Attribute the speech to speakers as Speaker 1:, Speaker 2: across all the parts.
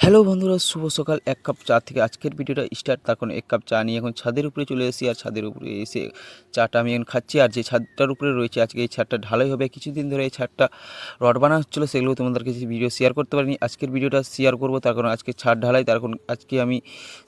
Speaker 1: Hello বন্ধুরা শুভ সকাল। এক কাপ চা থেকে আজকের ভিডিওটা স্টার্ট। তার কারণ এক কাপ চা নিয়ে এখন ছাদের উপরে চলে এসেছি আর ছাদের উপরে এসে চাটা আমি এখন খাচ্ছি। আর যে ছাদটার উপরে রয়েছে আজকে এই ছাদটা ঢালাই হবে। কিছুদিন ধরে এই ছাদটা রড বানা হচ্ছিল সেগুলো তোমাদের কাছে ভিডিও শেয়ার করতে পারিনি। আজকের ভিডিওটা শেয়ার করব তার কারণ আজকে ছাদ ঢালাই। তার কারণ আজকে আমি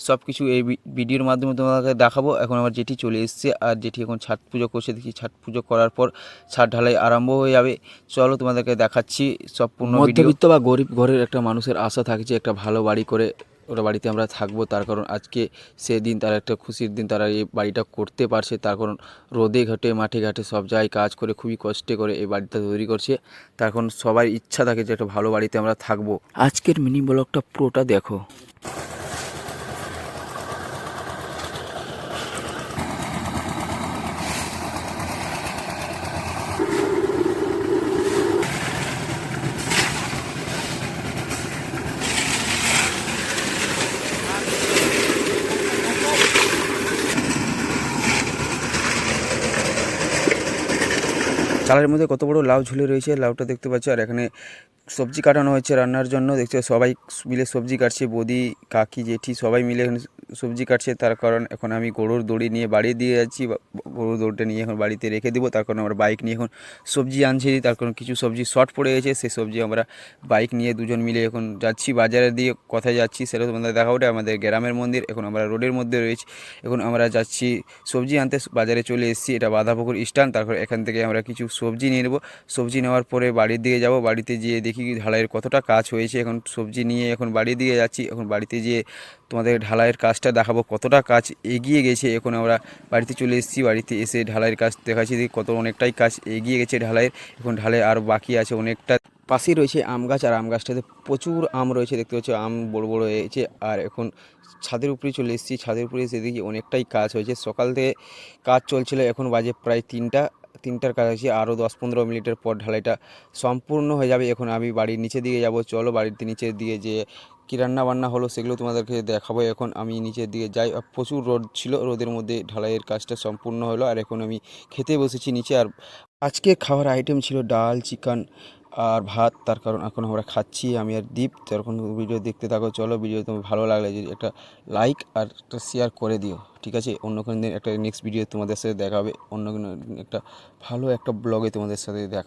Speaker 1: সব কিছু এই ভিডিওর মাধ্যমে তোমাদেরকে দেখাবো। এখন আমার যেটি চলে এসেছে আর যেটি এখন ছাদ পুজো করছে। দেখি ছাদ পুজো করার পর ছাদ ঢালাই আরম্ভ হয়ে যাবে। চলো তোমাদেরকে দেখাচ্ছি সব পূর্ণ ভিডিও
Speaker 2: মধ্যবিত্ত বা গরিব ঘরের একটা মানুষের আশা থাকে যে একটা ভালো বাড়ি করে ওটা বাড়িতে আমরা থাকব। তার কারণ আজকে সেদিন তার একটা খুশির দিন, তারা এই বাড়িটা করতে পারছে। তার কারণ রোদে ঘাটে, মাঠে ঘাটে সব জায়গায় কাজ করে খুবই কষ্টে করে এই বাড়িটা তৈরি করছে। তার কারণ সবার ইচ্ছা থাকে যে একটা ভালো বাড়িতে আমরা থাকব। আজকের মিনি ব্লকটা পুরোটা দেখো।
Speaker 1: চালের মধ্যে কত বড় লাউ ঝুলে রয়েছে, লাউটা দেখতে পাচ্ছি। আর এখানে সবজি কাটানো হয়েছে রান্নার জন্য। দেখতে সবাই মিলে সবজি কাটছে, বদি, কাকি, জেঠি সবাই মিলে এখানে সবজি কাটছে, তার কারণ এখন আমি গরুর দড়ি নিয়ে বাড়ি দিয়ে যাচ্ছি গরুর দড়িটা নিয়ে এখন বাড়িতে রেখে দেবো, তার কারণ আমরা বাইক নিয়ে এখন সবজি আনছি, তার কারণ কিছু সবজি শর্ট পড়ে গেছে সেই সবজি আমরা বাইক নিয়ে দুজন মিলে এখন যাচ্ছি, বাজারে দিয়ে কোথায় যাচ্ছি সেটা তোমাদের দেখা ওটা আমাদের গ্রামের মন্দির, এখন আমরা রোডের মধ্যে রয়েছি, এখন আমরা যাচ্ছি সবজি আনতে, বাজারে চলে এসেছি, এটা বাঁধাপুকুর স্ট্যান্ড তারপর এখান থেকে আমরা কিছু সবজি নিয়ে নেব, সবজি নেওয়ার পরে বাড়ির দিকে যাব, বাড়িতে গিয়ে দেখি ঢালাইয়ের কতটা কাজ হয়েছে, এখন সবজি নিয়ে এখন বাড়ির দিকে যাচ্ছি, এখন বাড়িতে গিয়ে তোমাদের ঢালাইয়ের কাজটা দেখাবো, কতটা কাজ এগিয়ে গেছে। এখন আমরা বাড়িতে চলে এসেছি, বাড়িতে এসে ঢালাইয়ের কাজ দেখাচ্ছি, দেখি কত অনেকটাই কাজ এগিয়ে গেছে ঢালাইয়ের। এখন ঢালাই আর বাকি আছে অনেকটা। পাশেই রয়েছে আম গাছ, আর আম গাছটাতে প্রচুর আম রয়েছে, দেখতে পাচ্ছ, আম বড় বড় হয়েছে। আর এখন ছাদের উপরে চলে এসেছি, ছাদের উপরে এসে দেখি অনেকটাই কাজ হয়েছে। সকাল থেকে কাজ চলছিল, এখন বাজে প্রায় তিনটা, তিনটার কাজ আছে আরও দশ পনেরো মিনিটের পর ঢালাইটা সম্পূর্ণ হয়ে যাবে। এখন আমি বাড়ির নিচে দিকে যাব, চলো বাড়িতে নিচের দিকে যে কী রান্না বান্না হলো সেগুলো তোমাদেরকে দেখাবো। এখন আমি নিচের দিকে যাই। প্রচুর রোদ ছিল, রোদের মধ্যে ঢালাইয়ের কাজটা সম্পূর্ণ হলো। আর এখন আমি খেতে বসেছি নিচে। আর আজকে খাওয়ার আইটেম ছিল ডাল, চিকেন আর ভাত। তার কারণ এখন আমরা খাচ্ছি, আমি আর দীপ। তখন ভিডিও দেখতে থাকো, চলো ভিডিও তোমার ভালো লাগলে যদি একটা লাইক আর একটা শেয়ার করে দিও, ঠিক আছে? অন্য কোনো দিন একটা নেক্সট ভিডিও তোমাদের সাথে দেখা হবে অন্য কোনো একটা ভালো একটা ব্লগে তোমাদের সাথে দেখা